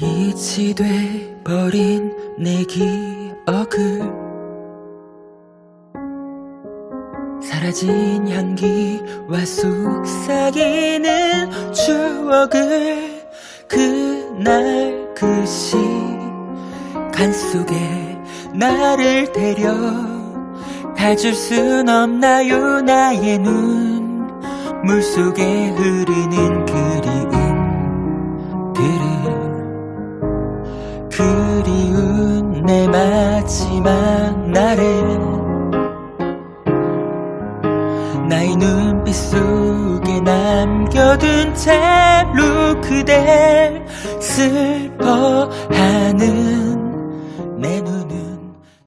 빛이 돼버린 내 기억을 사라진 향기와 속삭이는 추억을 그날 그 시간 속에 나를 데려 가줄 순 없나요? 나의 눈 물 속에 흐르는 그리움들을 그리운 내 마지막 날에 나의 눈빛 속에 남겨둔 채로 그댈 슬퍼하는